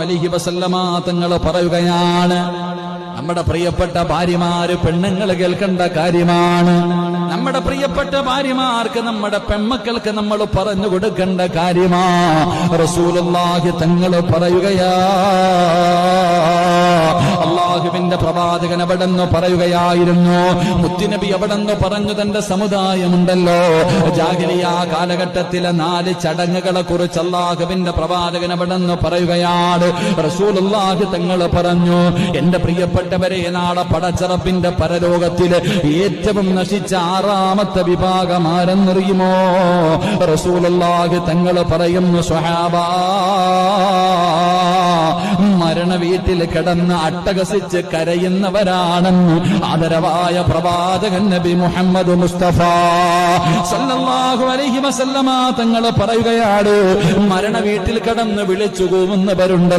അലൈഹി വസല്ലമാ തങ്ങൾ പറയുകയാണ്. നമ്മുടെ പ്രിയപ്പെട്ട ഭാര്യമാര് പെണ്ണുങ്ങൾ കേൾക്കേണ്ട കാര്യമാണ്. നമ്മുടെ പ്രിയപ്പെട്ട ഭാര്യമാർക്ക് നമ്മുടെ പെമ്മക്കൾക്ക് നമ്മൾ പറഞ്ഞു കൊടുക്കേണ്ട കാര്യമാ. റസൂലുള്ളാഹി തങ്ങൾ പറയുകയാ. പ്രവാചകൻ എവിടെന്ന് പറയുകയായിരുന്നു. മുത്തുനബി എവിടെന്ന് പറഞ്ഞു തന്റെ സമുദായമുണ്ടല്ലോ. ജാഗരിയ കാലഘട്ടത്തിലെ നാല് ചടങ്ങുകളെ കുറിച്ച് അള്ളാഹുവിന്റെ പ്രവാചകൻ എവിടെന്ന് പറയുകയാണ്. റസൂലുള്ളാഹി തങ്ങൾ പറഞ്ഞു എന്റെ പ്രിയപ്പെട്ടവരെ നാളെ പടച്ചറപ്പിന്റെ പരലോകത്തിൽ ഏറ്റവും നശിച്ച ആറാമത്തെ വിഭാഗം ആരെന്നറിയുമോ റസൂലുള്ളാഹി തങ്ങൾ പറയുന്നു സ്വഹാബാ മരണ വീട്ടിൽ കിടന്ന് അട്ടഹസിച്ച് കരയുന്നവരാണെന്ന് ആദരവായ പ്രവാചകൻ നബി മുഹമ്മദ് മുസ്തഫ. സല്ലല്ലാഹു അലൈഹി വസല്ലമ തങ്ങൾ പറയുകയാണ് മരണ വീട്ടിൽ കിടന്ന് വിളിച്ചു കൂവുന്നവരുണ്ട്